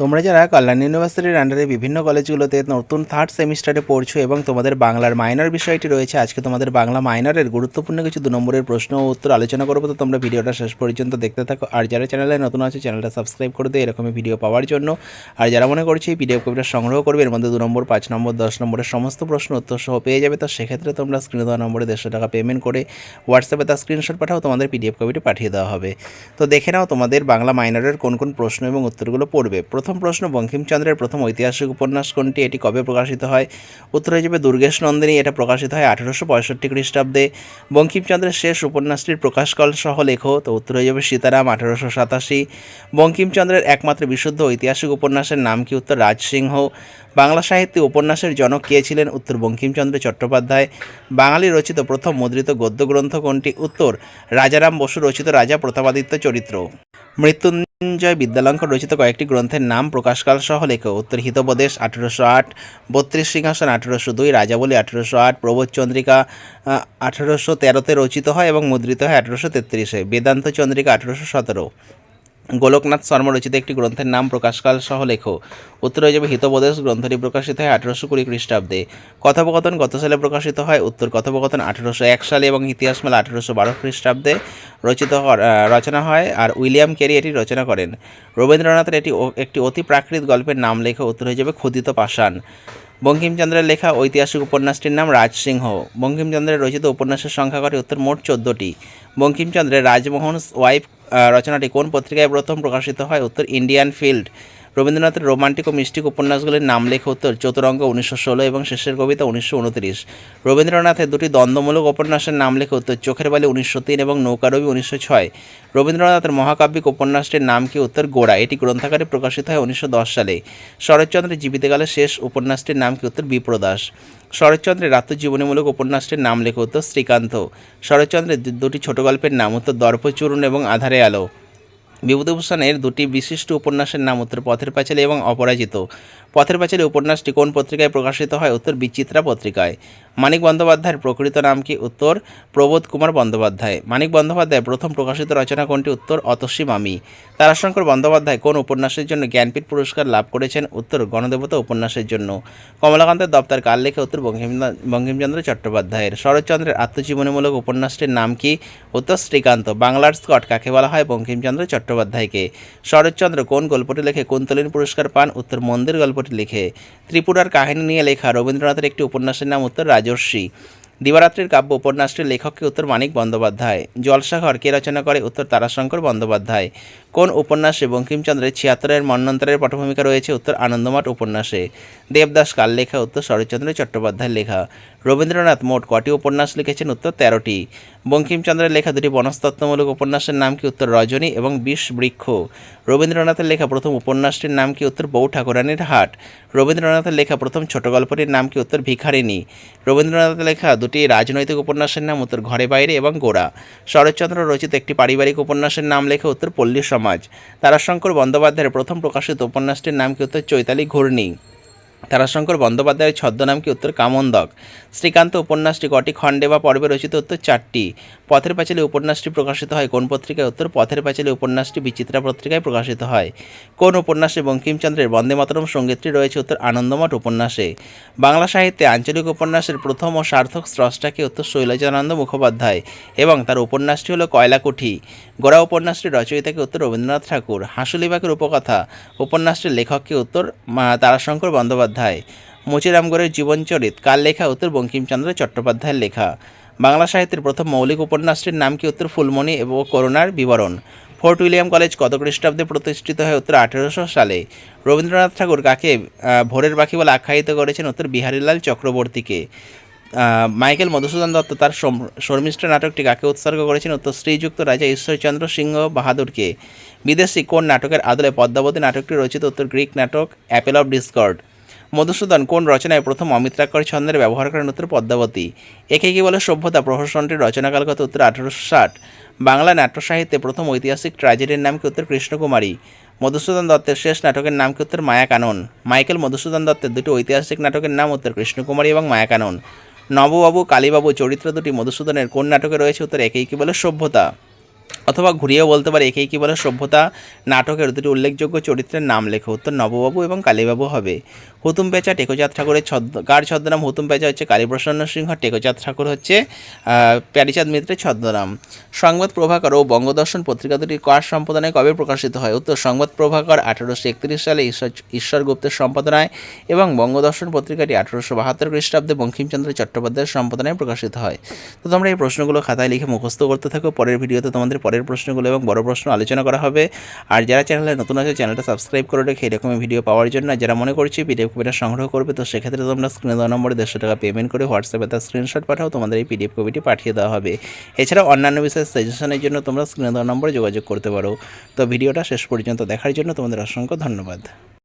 তোমরা যারা কল্যাণ ইউনিভার্সিটির আন্ডারে বিভিন্ন কলেজগুলোতে নতুন থার্ড সেমিস্টারে পড়ছো এবং তোমাদের বাংলার মাইনার বিষয়টি রয়েছে, আজকে তোমাদের বাংলা মাইনারের গুরুত্বপূর্ণ কিছু দু নম্বরের প্রশ্ন ও উত্তর আলোচনা করব। তো তোমরা ভিডিওটা শেষ পর্যন্ত দেখতে থাকো। আর যারা চ্যানেলে নতুন আছে চ্যানেলটা সাবস্ক্রাইব করে দিও, এরকমই ভিডিও পাওয়ার জন্য। আর যারা মনে করছে এই পিডিএফ কপিটা সংগ্রহ করবে, এর মধ্যে দু নম্বর, পাঁচ নম্বর, দশ নম্বরের সমস্ত প্রশ্ন উত্তর সহ পেয়ে যাবে। তো সেক্ষেত্রে তোমরা স্ক্রিনে দেওয়া নম্বরে দেড়শো টাকা পেমেন্ট করে হোয়াটসঅ্যাপে তার স্ক্রিনশট পাঠাও, তোমাদের পিডিএফ কপিটি পাঠিয়ে দেওয়া হবে। তো দেখে নাও তোমাদের বাংলা মাইনারের কোন কোন প্রশ্ন এবং উত্তরগুলো পড়বে। প্রথম প্রশ্ন, বঙ্কিমচন্দ্রের প্রথম ঐতিহাসিক উপন্যাস কোনটি? এটি কবে প্রকাশিত হয়? উত্তর যাবে দুর্গেশ নন্দিনী, এটা প্রকাশিত হয় আঠেরোশো পঁয়ষট্টি খ্রিস্টাব্দে। বঙ্কিমচন্দ্রের শেষ উপন্যাসটির প্রকাশকাল সহ লেখো, তো উত্তর যাবে সীতারাম, আঠেরোশো সাতাশি। বঙ্কিমচন্দ্রের একমাত্র বিশুদ্ধ ঐতিহাসিক উপন্যাসের নাম কি উত্তর? রাজসিংহ। বাংলা সাহিত্যে উপন্যাসের জনক কে ছিলেন? উত্তর বঙ্কিমচন্দ্র চট্টোপাধ্যায়। বাঙালি রচিত প্রথম মুদ্রিত গদ্যগ্রন্থ কোনটি? উত্তর, রাজারাম বসু রচিত রাজা প্রতাপাদিত্য চরিত্র। মৃত্যুঞ্জয় বিদ্যালঙ্কর রচিত কয়েকটি গ্রন্থের নাম প্রকাশকাল সহ লেখ উত্তর হিতোপদেশ আঠেরোশো আট, বত্রিশ সিংহাসন আঠেরোশো দুই, রাজাবলী আঠেরোশো আট প্রবোধচন্দ্রিকা আঠেরোশো তেরোতে রচিত হয় এবং মুদ্রিত হয় আঠেরোশো তেত্রিশে। বেদান্ত চন্দ্রিকা আঠেরোশো সতেরো। গোলকনাথ শর্মা রচিত একটি গ্রন্থের নাম প্রকাশকাল সহ লেখো। উত্তর হয়ে যাবে হিতোপদেশ গ্রন্থটি প্রকাশিত হয় আঠেরোশো কুড়ি খ্রিস্টাব্দে। কথোপকথন কত সালে প্রকাশিত হয়, উত্তর কথোপকথন আঠেরোশো এক সালে এবং ইতিহাস মেলা আঠেরোশো বারো খ্রিস্টাব্দে রচিত রচনা হয় আর উইলিয়াম ক্যারি এটি রচনা করেন। রবীন্দ্রনাথের এটি একটি অতি প্রাকৃত গল্পের নাম লেখা, উত্তর হয়ে যাবে ক্ষুদিত পাষাণ। বঙ্কিমচন্দ্রের লেখা ঐতিহাসিক উপন্যাসটির নাম রাজসিংহ। বঙ্কিমচন্দ্রের রচিত উপন্যাসের সংখ্যা করে উত্তর মোট চোদ্দোটি। বঙ্কিমচন্দ্রের রাজমোহন, ওয়াইফ রচনাটি কোন পত্রিকায় প্রথম প্রকাশিত হয়? উত্তর ইন্ডিয়ান ফিল্ড। রবীন্দ্রনাথের রোমান্টিক ও মিষ্টিক উপন্যাসগুলির নাম লেখা উত্তর চতুরঙ্গ উনিশশো ষোলো এবং শেষের কবিতা উনিশশো উনত্রিশ। রবীন্দ্রনাথের দুটি দ্বন্দ্বমূলক উপন্যাসের নাম লেখা উত্তর চোখের বালি উনিশশো তিন এবং নৌকারবি উনিশশো ছয়। রবীন্দ্রনাথের মহাকাব্যিক উপন্যাসটির নাম কি উত্তর? গোড়া। এটি গ্রন্থাকারে প্রকাশিত হয় উনিশশো দশ সালে। শরৎচন্দ্রের জীবিতকালের শেষ উপন্যাসটির নাম কি উত্তর? বিপ্রদাস। শরৎচন্দ্রের আত্মজীবনীমূলক উপন্যাসটির নাম লেখা উত্তর শ্রীকান্ত। শরৎচন্দ্রের দুটি ছোট গল্পের নাম উত্তর দর্পচূর্ণ এবং আধারে আলো। বিভূতিভূষণের দুটি বিশিষ্ট উপন্যাসের নাম উত্তর পথের পাঁচালী এবং অপরাজিত। পথের পাঁচালী উপন্যাসটি কোন পত্রিকায় প্রকাশিত হয়? উত্তর বিচিত্রা পত্রিকায়। মানিক বন্দ্যোপাধ্যায়ের প্রকৃত নাম কি? উত্তর প্রবোধ কুমার বন্দ্যোপাধ্যায়। মানিক বন্দ্যোপাধ্যায়ের প্রথম প্রকাশিত রচনা কোনটি? উত্তর অতসী মামি। তারাশঙ্কর বন্দ্যোপাধ্যায় কোন উপন্যাসের জন্য জ্ঞানপীঠ পুরস্কার লাভ করেছেন? উত্তর গণদেবতা উপন্যাসের জন্য। কমলাকান্তের দপ্তর কাল লেখে? উত্তর বঙ্কিম- বঙ্কিমচন্দ্র চট্টোপাধ্যায়ের। শরৎচন্দ্রের আত্মজীবনীমূলক উপন্যাসটির নাম কি? উত্তর শ্রীকান্ত। বাংলার স্কট কাকে বলা হয়? বঙ্কিমচন্দ্র চট্টোপাধ্যায়কে। শরৎচন্দ্র কোন গল্পটি লেখে? কুন্তলিন পুরস্কার পান? উত্তর মন্দির গল্পটি লিখে। ত্রিপুরার কাহিনী নিয়ে লেখা রবীন্দ্রনাথের একটি উপন্যাসের নাম উত্তর রাজর্ষি। দিবারাত্রির কাব্য উপন্যাসটির লেখককে উত্তর মানিক বন্দ্যোপাধ্যায়। জলসাঘর কে রচনা করে উত্তর তারাশঙ্কর বন্দ্যোপাধ্যায়। কোন উপন্যাসে বঙ্কিমচন্দ্রের ছিয়াত্তরের মন্বন্তরের পটভূমিকা রয়েছে উত্তর আনন্দমঠ উপন্যাসে। দেবদাস কাল লেখা উত্তর শরৎচন্দ্র চট্টোপাধ্যায়ের লেখা। রবীন্দ্রনাথ মোট কটি উপন্যাস লিখেছেন উত্তর তেরোটি। বঙ্কিমচন্দ্রের লেখা দুটি বনস্তত্ত্বমূলক উপন্যাসের নাম কি উত্তর রজনী এবং বিষ বৃক্ষ। রবীন্দ্রনাথের লেখা প্রথম উপন্যাসটির নাম কি উত্তর বউ ঠাকুরানীর হাট। রবীন্দ্রনাথের লেখা প্রথম ছোট গল্পটির নাম কি উত্তর ভিখারিণী। রবীন্দ্রনাথের লেখা দুটি রাজনৈতিক উপন্যাসের নাম উত্তর ঘরে বাইরে এবং গোড়া। শরৎচন্দ্র রচিত একটি পারিবারিক উপন্যাসের নাম লেখে উত্তর পল্লী সমাজ। তারাশঙ্কর বন্দ্যোপাধ্যায়ের প্রথম প্রকাশিত উপন্যাসটির নাম কি উত্তর চৈতালি ঘূর্ণি। তারাশঙ্কর বন্দ্যোপাধ্যায়ের ছদ্মনাম কি উত্তর কামন্দক? শ্রীকান্ত উপন্যাসটি কটি খণ্ডে বা পর্বে রচিত? উত্তর চারটি। পথের পাঁচালী উপন্যাসটি প্রকাশিত হয় কোন পত্রিকায়? উত্তর পথের পাঁচালী উপন্যাসটি বিচিত্রা পত্রিকায় প্রকাশিত হয়। কোন উপন্যাসে বঙ্কিমচন্দ্রের বন্দে মাতরম সঙ্গীতটি রয়েছে? উত্তর আনন্দমঠ উপন্যাসে। বাংলা সাহিত্যে আঞ্চলিক উপন্যাসের প্রথম ও সার্থক স্রষ্টাকে উত্তর শৈলজানন্দ মুখোপাধ্যায়। এবং তার উপন্যাসটি হলো কয়লাকুঠি। গোড়া উপন্যাসটির রচয়িতাকে উত্তর রবীন্দ্রনাথ ঠাকুর। হাসুলিবাগের উপকথা। উপন্যাসটির লেখককে উত্তর তারাশঙ্কর বন্দ্যোপাধ্যায়। মুচিরামগড়ের জীবনচরিত কার লেখা উত্তর বঙ্কিমচন্দ্র চট্টোপাধ্যায়ের লেখা। বাংলা সাহিত্যের প্রথম মৌলিক উপন্যাসটির নাম কি উত্তর ফুলমণি এবং করুণার বিবরণ? ফোর্ট উইলিয়াম কলেজ কত খ্রিস্টাব্দে প্রতিষ্ঠিত হয় উত্তর আঠেরোশো সালে। রবীন্দ্রনাথ ঠাকুর কাকে ভোরের পাখি বলে আখ্যায়িত করেছেন উত্তর বিহারীলাল চক্রবর্তীকে? মাইকেল মধুসূদন দত্ত তার শর্মিষ্ঠা নাটকটি কাকে উৎসর্গ করেছেন? উত্তর শ্রীযুক্ত রাজা ঈশ্বরচন্দ্র সিংহ বাহাদুরকে। বিদেশি কোন নাটকের আদলে পদ্মাবতী নাটকটি রচিত উত্তর গ্রিক নাটক, অ্যাপেল অফ ডিসকর্ড। মধুসূদন, কোন রচনায় প্রথম অমিত্রাক্ষর ছন্দের ব্যবহার করেন উত্তর পদ্মাবতী? একে কি বলে সভ্যতা প্রহসনটির রচনাকাল কত উত্তর আঠারোশো ষাট। বাংলা নাট্য সাহিত্যে প্রথম ঐতিহাসিক ট্র্যাজেডির নাম কি উত্তর কৃষ্ণকুমারী? মধুসূদন দত্তের শেষ নাটকের নাম কি উত্তর মায়াকানন মাইকেল মধুসূদন দত্তের দুটি ঐতিহাসিক নাটকের নাম উত্তর কৃষ্ণকুমারী এবং মায়াকানন নববাবু, কালীবাবু, চরিত্র দুটি মধুসূদনের কোন নাটকে রয়েছে উত্তর একেই কি বলে সভ্যতা? অথবা ঘুরিয়েও বলতে পারে, একেই কি বলে, সভ্যতা নাটকের দুটি উল্লেখযোগ্য চরিত্রের নাম লেখো। উত্তর, নববাবু এবং কালীবাবু হবে। হুতুম পেঁচা টেকোচাঁদ ঠাকুরের ছদ্ম, কার ছদ্মনাম হুতুম পেঁচা হচ্ছে? কালীপ্রসন্ন সিংহ টেকোচাঁদ ঠাকুর হচ্ছে প্যারিচাঁদ মিত্রের ছদ্মনাম। সংবাদ প্রভাকর ও বঙ্গদর্শন পত্রিকা দুটি কার সম্পাদনায় কবে প্রকাশিত হয়? উত্তর, সংবাদ প্রভাকর আঠারোশো একত্রিশ সালে ঈশ্বর ঈশ্বর গুপ্তের সম্পাদনায় এবং বঙ্গদর্শন পত্রিকাটি আঠারোশো বাহাত্তর খ্রিস্টাব্দে বঙ্কিমচন্দ্র চট্টোপাধ্যায়ের সম্পাদনায় প্রকাশিত হয়। তো তোমরা এই প্রশ্নগুলো খাতায় লিখে মুখস্থ করতে থাকো। পরের ভিডিওতে তোমাদের পরের প্রশ্নগুলো এবং বড় প্রশ্ন আলোচনা করা হবে। আর যারা চ্যানেলে নতুন আছে, চ্যানেলটা সাবস্ক্রাইব করে রেখে এরকমই ভিডিও পাওয়ার জন্য। যারা মনে করছি পিডিএফ কপিটা সংগ্রহ করবে, তো সেক্ষেত্রে তোমরা স্ক্রিনে দেওয়া নম্বরে দেড়শো টাকা পেমেন্ট করে হোয়াটসঅ্যাপে তার স্ক্রিনশট পাঠাও, তোমাদের এই পিডিএফ কপিটি পাঠিয়ে দেওয়া হবে। এছাড়াও অন্যান্য বিষয়ে সাজেশনের জন্য তোমরা স্ক্রিনে দেওয়া নম্বরে যোগাযোগ করতে পারো। তো ভিডিওটা শেষ পর্যন্ত দেখার জন্য তোমাদের অসংখ্য ধন্যবাদ।